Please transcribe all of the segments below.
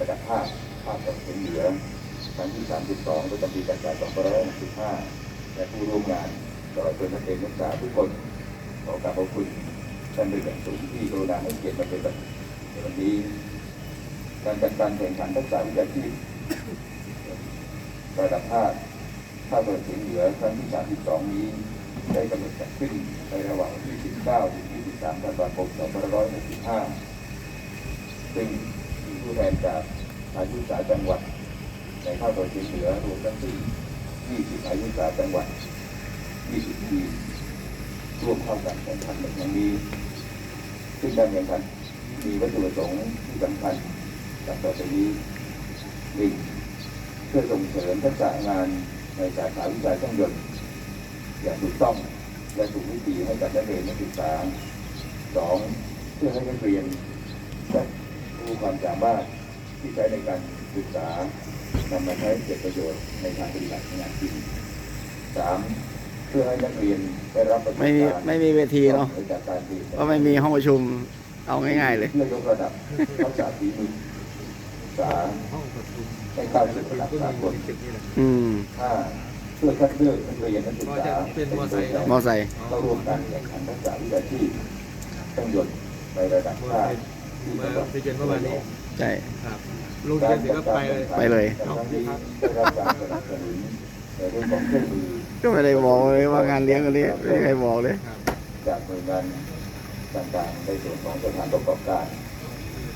ระดับภาคภาคตะวันออกเหนือครั้งที่ 32ประจำปีการศึกษา2565และผู้ร่วมงานตลอดจนนักเรียนนักศึกษาทุกคนขอกราบขอบคุณท่านเป็นอย่างสูงที่กรุณาให้เกียรติมาเป็นแบบในวันนี้ การจัดการแข่งขันทักษะวิชาชีพระดับภาคภาคตะวันออกเหนือครั้งที่ 32 นี้ได้กำหนดจัดขึ้นในระหว่างวันที่ 19 ถึง 23 ธันวาคม 2565ซึ่ง ผู้แทนจากอายุสาจังหวัด ในภาคตะวันออกเฉียงเหนือรวมทั้งสิ้น20อายุสาจังหวัด 20 ทีมร่วมเข้าการแข่งขันในครั้งนี้ ซึ่งการแข่งขันมีวัตถุประสงค์ที่สำคัญดังต่อไปนี้หนึ่งเพื่อส่งเสริมทักษะงานในสาขาวิชาช่างยนต์อย่างถูกต้องและถูกวิธีให้กับนักเรียนนักศึกษาสองเพื่อให้นักเรียนได้ ความสามารถที่ใช้ในการศึกษานำมาใช้เกิดประโยชน์ในทางปฏิบัติงานจริงสามเพื่อให้นักเรียนได้รับประสบไม่มีการณ์ไม่มีเวทีเนาะจากการเรียนก็ไม่มีห้องประชุมเอาง่ายๆเลยเพื่อยกระดับทักษะฝีมือศึกษาให้เข้าสู่ระดับสากลอืมห้าเพื่อคัดเลือกนักเรียนนักศึกษาเป็นมอไซค์มอไซค์เข้าร่วมการแข่งขันทักษะวิชาชีพเครื่องยนต์ในระดับชาติที่ มาจังหวัดไปเจนเมื่อวานนี้ใช่ครับลุงเจนเสร็จก็ไปเลยไปเลยในครั้งนี้ได้รับก็ไม่ได้บอกเลยว่างานเลี้ยงกันนี้ไม่มีใครบอกเลย จากหน่วยงานต่างๆในส่วนของสถานประกอบการ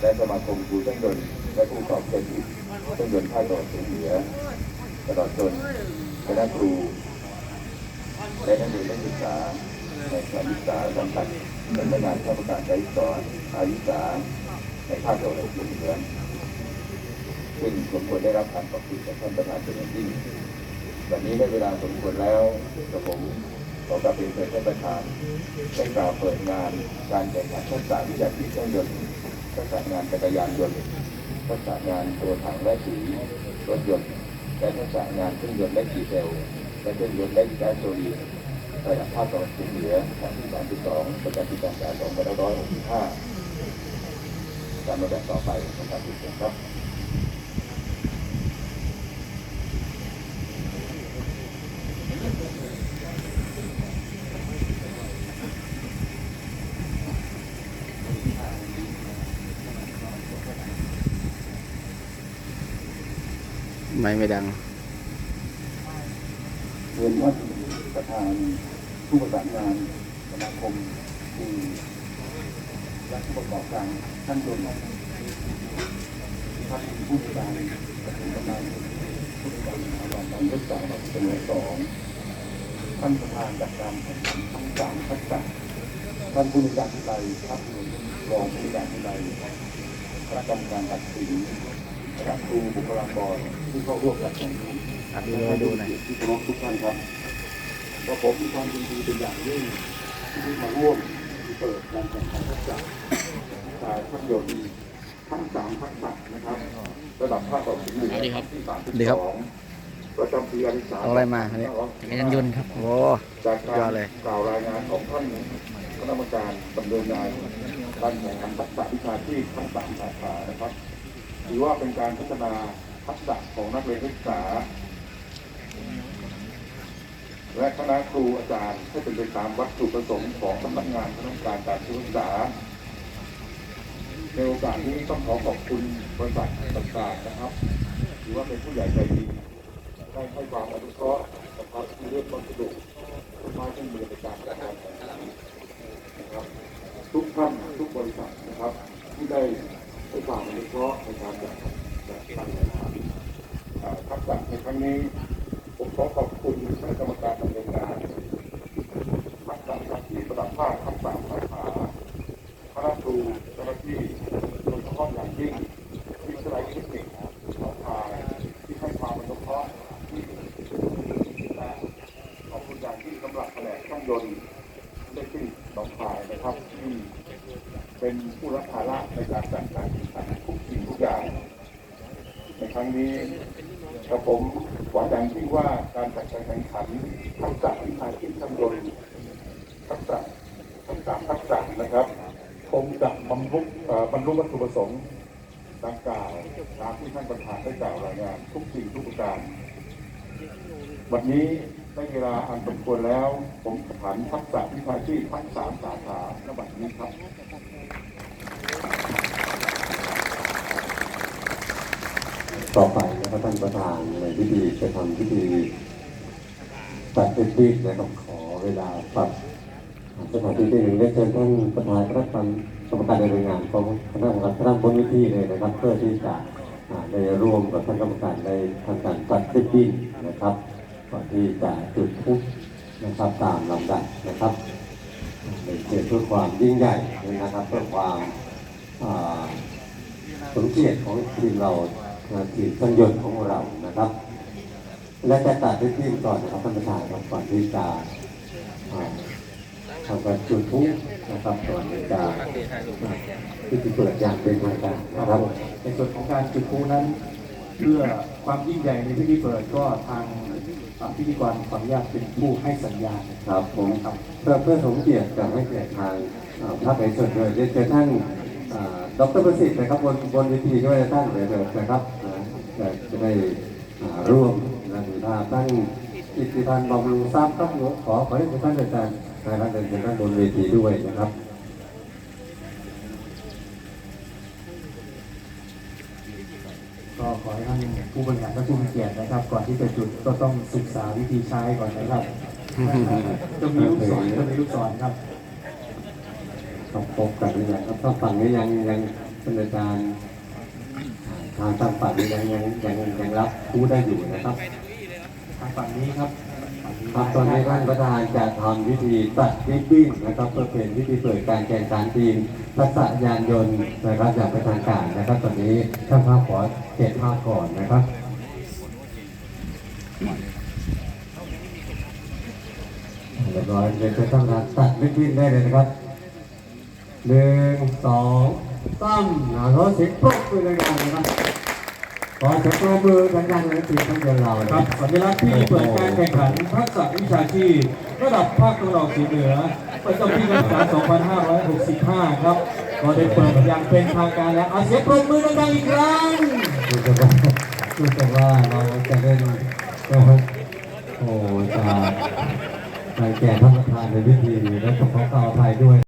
และสมาคมครูช่างยนต์และผู้ประกอบเครื่องยนต์เครื่องยนต์ภาคตะวันออกเฉียงเหนือตลอดจนคณะครูและนักเรียนนักศึกษาในสถานศึกษาสังกัด สำนักงานข้าราชการไกด์สอนอายุสาในภาคตะวันออกเฉียงเหนือซึ่งสมควรได้รับการขอบคุณจากท่านประธานเป็นอย่างยิ่งวันนี้ได้เวลาสมควรแล้วกระผมขอกราบเรียนเชิญท่านประธานได้กล่าวเปิดงานการแข่งขันทักษะวิชาชีพเครื่องยนต์ทักษะงานจักรยานยนต์ทักษะงานตัวถังและสีรถยนต์และทักษะงานเครื่องยนต์และดีเซลและเครื่องยนต์และแก๊สโซลี นระดับภาคตะวันออกเฉียงเหนือครั้งที่32ประจำปีการศึกษา2565ตามระดับต่อไปนะครับทุกท่านครับไม่ไม่ดังเรียนท่า นประธานผู้ประสานงานสมาคมคือและผู้ประกอบการท่านยนต์ท่านผู้บริการประชุมกำลังผู้บริการสถาบันการศึกษาแบบจำนวนสองท่านประธานจัดการแข่งขันทั้งสามทักษะท่านผู้บริการที่ใดท่านรองผู้บริการที่ใดคณะกรรมการตัดสินคณะครูบุคลากรที่เข้าร่วมการแข่งขันดวิดีโอให้ดูหน่อยที่เคารพทุกท่านครับ ก็ผมมีความยินดีเป็นอย่างยิ่งที่มาร่วมที่เปิดการแข่งขันทักษะสายภาพยนตร์ทั้งสามทักษะนะครับ ระดับภาคตะวันออกเฉียงเหนือที่สามสิบดีครัสบองประจำปีการศึกษาเอาอะไรมาอันนี้จักรยานยนต์ครับโอ้จากสุดกายอรดเลยกล่าวรายงานของท่านคณะกรรมการดำเนินงานการแข่งขันทักษะวิชาชีพทั้งสามสาขานะครับถือว่าเป็นการพัฒนาทักษะของนักเรียนนักศึกษา และคณะครูอาจารย์ให้เป็นไปตามวัตถุประสงค์ของสำนักงานคณะกรรมการการศึกษา ในโอกาสนี้ต้องขอขอบคุณบริษัทต่างๆนะครับถือว่าเป็นผู้ใหญ่ใจดีได้ให้ความอนุเคราะห์นะครับที่เรื่องวัสดุไม้เครื่มือในการจัดการนะครับทุกท่านทุกบริษัทนะครับที่ได้ให้ความอนุเคราะห์ในการจัดจัดการทักษะในครั้งนี้ผมขอขอบคุณคณะกรรมการดำเนินงานทักษะวิชาชีพระดับ ภาคทั้งสามสาขาคณะครูเจ้าหน้าที่โดยเฉพาะอย่างยิ่งวิทยาลัยเทคนิคหนองคายที่ให้ความอนุเคราะห์ที่และขอบคุณอย่างยิ่งสำหรับแผนกช่างยนต์ได้ที่หนองคายนะครับที่เป็นผู้รับภาระในการจัดการแข่งขันทุกสิ่งทุกอย่างในครั้งนี้กระผมหวังอย่างยิ่งว่าการจัดการแข่งขันทักษะวิชาชีพช่างยนต์ทักษะ สามทักษะนะครับคงจะบรรลุบรรลุวัตถุประสงค์ดังกล่าวตามที่ท่านประธานได้กล่าวรายงานทุกสิ่งทุกประการ วันนี้ได้เวลาอันสมควรแล้ว ผมผันทักษะวิชาชีพทั้งสามสาขาณบัดนี้ครับต่อไปนะครับท่านประธานในพิธีจะทำพิธีตัดเป็นพิธีนะครับขอเวลาปรับ สถานที่ที่หนึ่งได้เชิญท่านประธานคณะกรรมกรรมการดำเนินงานของคณะกรรมการท่านบนวิธีเลยนะครับ เพื่อที่จะได้ร่วมกับท่านกรรมการในทำการตัดเป็นพินะครับก่อนที่จะจุดธูปนะครับตามลำดับนะครับเป็นเกียรติเพื่อความยิ่งใหญ่นะครับเพื่อความสมเกียรติของทีมเราทีมเครื่องยนต์ของเรานะครับ และจะตัดด้วยทีมก่อนนะครับท่านประธานครับก่อนที่จะ อ่าทำการจุดพลุนะครับก่อนที่จะพิธีเปิดอย่างเป็นทางการนะครับในส่วนของการจุดพลุนั้น เพื่อความยิ่งใหญ่ในพิธีเปิดก็ทางอ่าพิธีกรขออนุญาตเป็นผู้ให้สัญญาณครับผมเพื่อเพื่อสมเกียรติกับให้เกียรติทางอ่าภาคในส่วนเลยเรียนเชิญท่านอ่าดรประสิทธิ์นะครับบนบนเวทีด้วยท่านเดี๋ยวเดี๋ยวนะครับนะจะจะได้อ่าร่วมนะหรือถ้าท่านอิทธิพันธ์บำรุงทรัพย์ครับขอขอให้ท่านอาจารย์ นะครับเดินเชิญท่านบนเวทีด้วยนะครับก็ขอให้ท่านผู้บริหารและผู้มีเกียรตินะครับ ก่อนที่จะจุดก็ต้องศึกษาวิธีใช้ก่อนนะครับจะมีลูกศรจะมีลูกศรครับต้องพบกันหรือยังครับถ้าฝั่งนี้ยังยังท่านอาจารย์อ่าทางทางฝั่งนี้ยังยังยังยังรับผู้ได้อยู่นะครับ ทางฝั่งนี้ครับฝั่งนี้ ครับตอนนี้ท่านประธานจะทำพิธีตัดริบบิ้นนะครับเพื่อเป็นพิธีเปิดการแข่งขันทีมทักษะยานยนต์นะครับอย่างเป็นทางการนะครับ ตอนนี้ท่านภาพขอเก็บภาพก่อนนะครับเรียบร้อยเลยจะต้องการตัดริบบิ้นได้เลยนะครับหนึ่งสองสามหนาร้อยสิบปุ๊บไปเลยนะครับ ขอจะปรบมือดันกาละติดตั้งเดินเราครับสัญลักษณ์ที่เปิดการแข่งขันทักษะวิชาชีพระดับภาคตะวันออกเฉียงเหนือประจำปีการศึกษา 2565 ครับก็ได้เปิดอย่างเป็นทางการแล้วเอาเสียงปรบมือดังๆอีกครั้งรู้สึว่ารู้สึว่าเราจะได้นก็โอ้จะไปแก่ท่านประธานในพิธีและของเราไทยด้วย